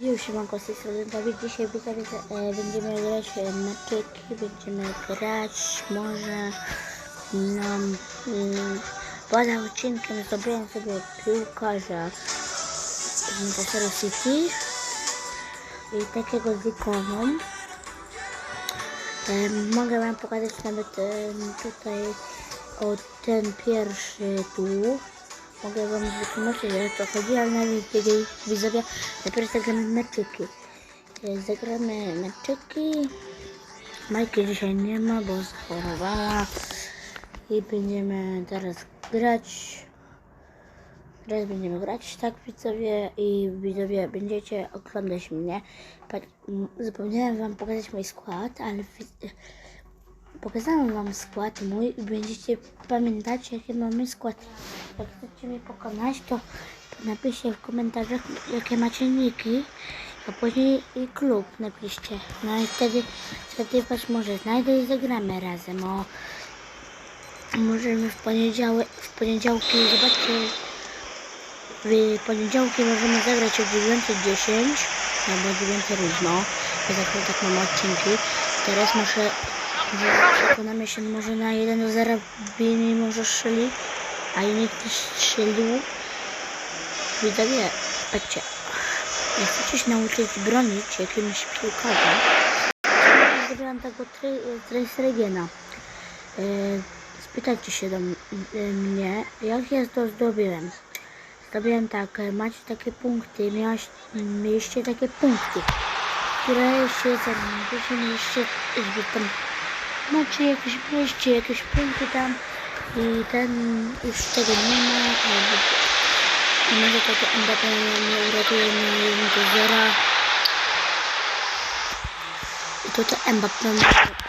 Już siemanko z tej strony. Dzisiaj widzowie, e, będziemy grać e, meczyki, będziemy grać może no, mm, poza odcinkiem zrobiłem sobie piłkarza z Manchester City i takiego z ikoną. E, mogę wam pokazać nawet e, tutaj o ten pierwszy tu. Mogę wam wytłumaczyć, o co chodzi, ale najpierw widzowie- widzowie, najpierw zagramy meczyki. E, Zagramy meczyki. Majki dzisiaj nie ma, bo zachorowała. I będziemy teraz grać. Teraz będziemy grać, tak widzowie i widzowie będziecie oglądać mnie. Zapomniałem wam pokazać mój skład, ale Pokazałem wam skład mój i będziecie pamiętać jaki mamy skład. Jak chcecie mnie pokonać, to napiszcie w komentarzach jakie macie niki, a później i klub napiszcie. No i wtedy, wtedy was może znajdę i zagramy razem. O, możemy w poniedziałek, w poniedziałki, zobaczcie, w poniedziałki możemy zagrać o 9.10 albo 9 różno. Ja zawsze tak mam odcinki. Teraz muszę przekonamy się może na 1 do 0 Bini może strzeli, a nikt nie strzelił. Widzowie, patrzcie, jak chcecie się nauczyć bronić jakimś piłkarzem, zrobiłam tego Tracergena. E, spytajcie się do e, mnie, jak ja to zdobyłem. Zrobiłem tak, e, macie takie punkty, miałaś, mieliście takie punkty, które się zamienicie, mieliście tam macie jakieś mieście, jakieś punkty tam i ten już tego nie ma, albo i może takie Mbappé nie uratuje na 1 do 0 i tutaj Mbappé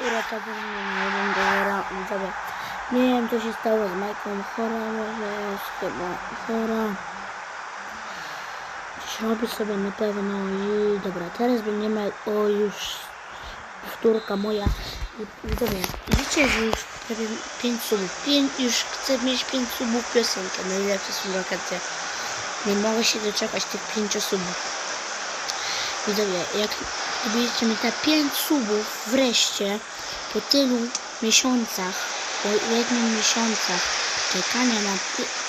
uratował na 1 do 0 widzowie. Nie wiem co się stało z Majką, chora może jest chyba chora. Robi sobie na pewno i dobra, teraz będziemy o już powtórka moja. Widzowie, widzicie, że już prawie 5 subów. Pięć, już chcę mieć 5 subów piosenkę. Najlepsze są wakacje. Nie mogę się doczekać tych 5 subów. Widzowie, jak będziecie mi te 5 subów wreszcie po tylu miesiącach, po jednym miesiącach czekania na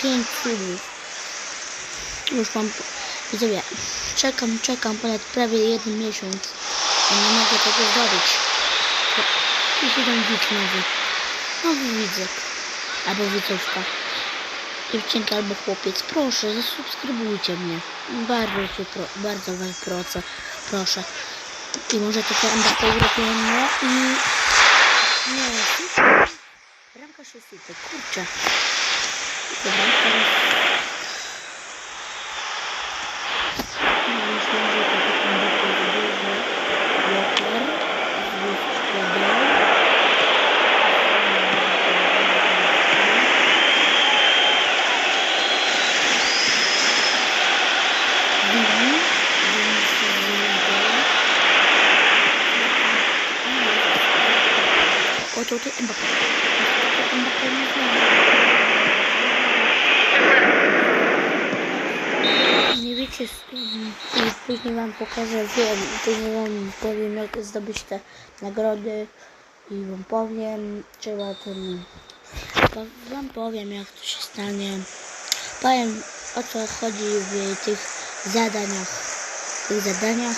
5 subów, już mam, widzowie, czekam, czekam ponad prawie jeden miesiąc. Ja nie mogę tego zrobić. Tu się tam widz nowy. Nowy widzek. Albo widzówka. Dziewczynka albo chłopiec. Proszę, zasubskrybujcie mnie. Bardzo pro, bardzo was proszę. Proszę. I może to Mbappé uratuje mnie i... Nie, Bramka się sypie. Kurczę. Dobra, teraz... Ja myślę, że to tak Mbappé zbierze. Walker. Zbierze. Billy. O, to ty Mbappé. To Mbappé nie i później wam pokażę, wiem, później wam powiem, jak zdobyć te nagrody i wam powiem, trzeba ten, to wam powiem, jak to się stanie. Powiem, o co chodzi w tych zadaniach, w tych zadaniach,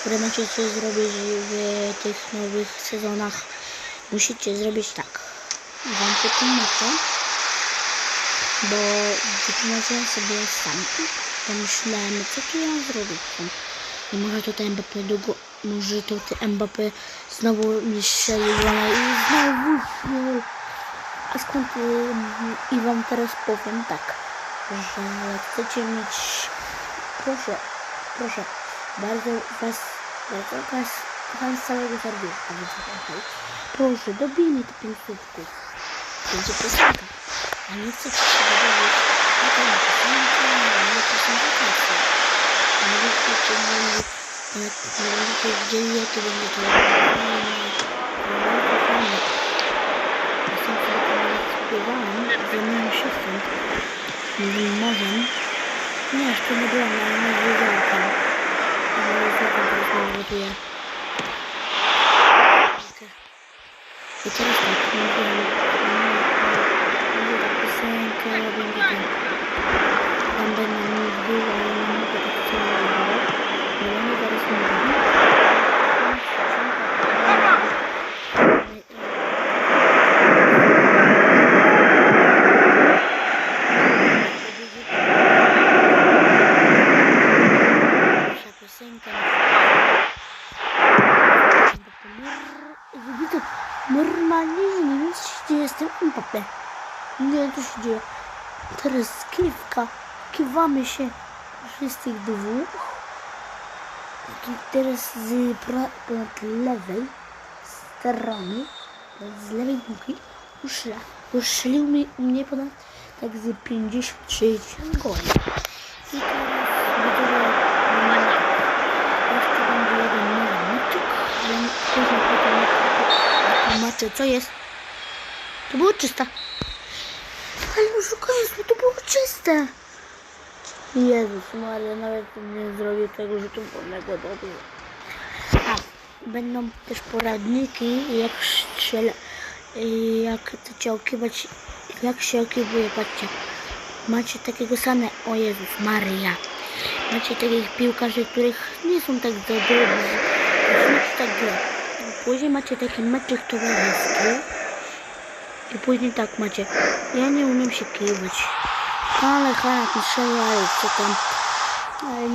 które musicie zrobić w tych nowych sezonach. Musicie zrobić tak. Wam wytłumaczę, bo wytłumaczyłem sobie sam. Pomyślałem, co tu ja zrobić tam. I może tutaj Mbappé długo, może tutaj Mbappé znowu mi strzelił gola i znowu. A skąd y, i wam teraz powiem tak, że chcecie mieć, proszę, proszę, bardzo was, bardzo was, wam całego serduszka proszę, dobijmy te pięć. Będzie piosenka. A nie chcecie się dowiedzieć, можем. Не, что мы делаем, мы не делаем. Мы не делаем, вот я. Интересно, как мы делаем. Mbappé. Nie co się dzieje. Teraz kiwka. Kiwamy się wszystkich dwóch. I teraz z lewej strony, z lewej nogi, uszla. Uszlił mi u mnie ponad tak z 50-60 goli. I teraz mm, jeszcze będzie jeden więc później potem tłumaczę co jest. To było czyste. Ale koniec, bo to było czyste. Jezus Maria, nawet nie zrobię tego rzutu wolnego dobrze. A, będą też poradniki, jak strzela, jak cię okiwać, jak się okiwuje, patrzcie. Macie takiego same, o Jezus Maria. Macie takich piłkarzy, których nie są tak za dobrzy, tak źle. Później macie taki meczek towarzyski. I później tak macie. Ja nie umiem się kiwać. Ale Hanak nie strzela, co tam.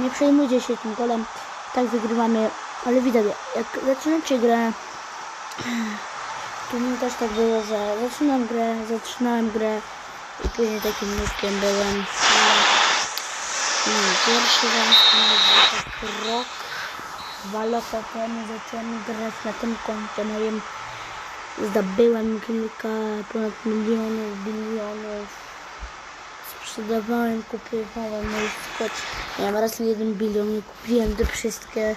Nie przejmujcie się tym golem. Tak wygrywamy. Ale widać, jak zaczynacie grę, to mnie też tak było, że zaczynam grę, zaczynałem grę i później takim nóżkiem byłem. Nie, pierwszy raz tak rok, dwa lata temu zacząłem grać na tym koncie moim. Zdobyłem kilka, ponad milionów, bilionów. Sprzedawałem, kupowałem mój skład. Miałem raz na jeden bilion i kupiłem te wszystkie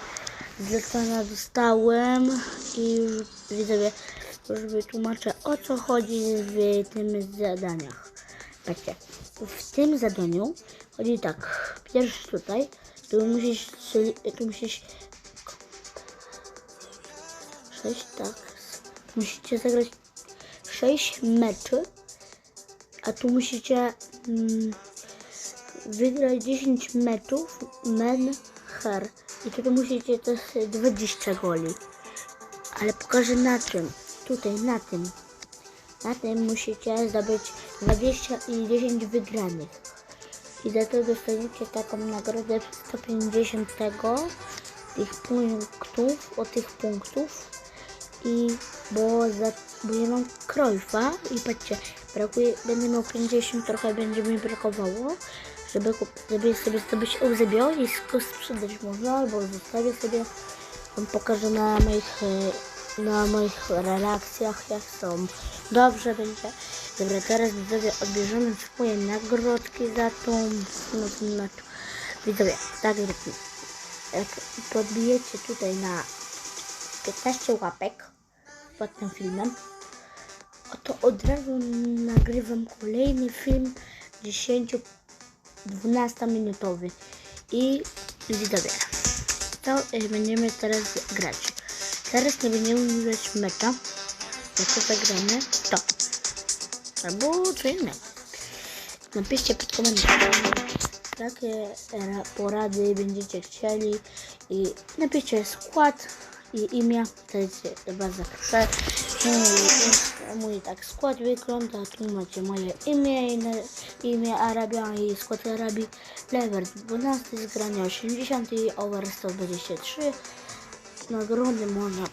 zlecenia dostałem i już widzowie, już wytłumaczę o co chodzi w tym zadaniach. Patrzcie, w tym zadaniu chodzi tak, pierwszy tutaj, tu musisz, tu musisz sześć, tak, musicie zagrać sześć meczy, a tu musicie mm, wygrać 10 meczów men her i tu musicie też 20 goli. Ale pokażę na czym. Tutaj, na tym. Na tym musicie zdobyć 20 i 10 wygranych. I za to dostaniecie taką nagrodę 150 tego, tych punktów, od tych punktów. I bo, za, ja mam krojfa i patrzcie, brakuje, będę miał 50, trochę będzie mi brakowało, żeby, żeby sobie zdobyć eusebio i sprzedać można, albo zostawię sobie, wam pokażę na moich, e, na moich relacjach jak są. Dobrze będzie. Dobra, teraz widzowie odbierzemy swoje nagrodki za tą, no mecz. Widzowie, tak. Jak podbijecie tutaj na 15 łapek pod tym filmem, to od razu nagrywam kolejny film 10-12 minutowy i widzowie, to będziemy teraz grać. Teraz nie będziemy grać mecza, jak to zagramy, to albo co innego. Napiszcie pod komentarzem, jakie porady będziecie chcieli i napiszcie skład i imię, to jest bardzo. Mój, mój tak skład wygląda, tu macie moje imię, i imię Arabia i skład Arabii, level 12, zgranie 80 i over 123. Nagrody można,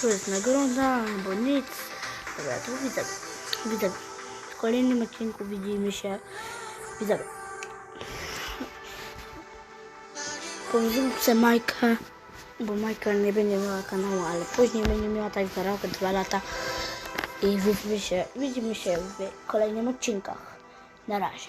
tu jest nagroda albo nic. Dobra, tu widzę, widzę. W kolejnym odcinku widzimy się, widzę. Powrócę Majkę, bo Majka nie będzie miała kanału, ale później będzie miała tak za rok, dwa lata. I widzimy się, widzimy się w kolejnych odcinkach. Na razie.